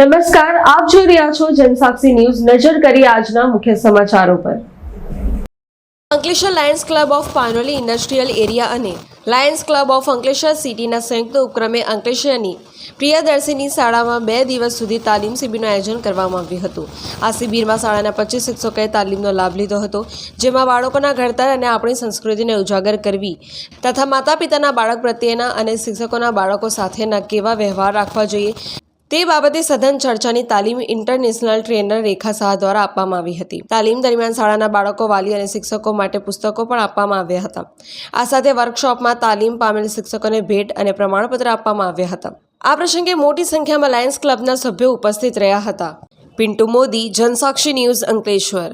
નમસ્કાર, આપ જોઈ રહ્યા છો જનસાક્ષી ન્યૂઝ. નજર કરી આજના મુખ્ય સમાચારો પર. Ankleshwar lions club of Panoli industrial area અને લાયન્સ ક્લબ ઓફ અંકલેશ્વર સિટીના સંયુક્ત ઉપક્રમે અંકલેશ્વરની પ્રિયદર્શિની શાળામાં બે દિવસ સુધી તાલીમ શિબિરનું આયોજન કરવામાં આવ્યું હતું. આ શિબિરમાં શાળાના પચીસ શિક્ષકોએ તાલીમનો લાભ લીધો હતો, જેમાં બાળકોના ઘડતર અને આપણી સંસ્કૃતિને ઉજાગર કરવી તથા માતા પિતાના બાળક પ્રત્યેના અને શિક્ષકોના બાળકો સાથેના કેવા વ્યવહાર રાખવા જોઈએ તે બાબતે સઘન ચર્ચાની તાલીમ ઇન્ટરનેશનલ ટ્રેનર રેખા શાહ દ્વારા આપવામાં આવી હતી. તાલીમ દરમિયાન શાળાના બાળકો, વાલી અને શિક્ષકો માટે પુસ્તકો પણ આપવામાં આવ્યા હતા. આ સાથે વર્કશોપમાં તાલીમ પામેલ શિક્ષકોને ભેટ અને પ્રમાણપત્ર આપવામાં આવ્યા હતા. આ પ્રસંગે મોટી સંખ્યામાં લાયન્સ ક્લબના સભ્યો ઉપસ્થિત રહ્યા હતા. પિન્ટુ મોદી, જનસાક્ષી ન્યૂઝ અંકલેશ્વર.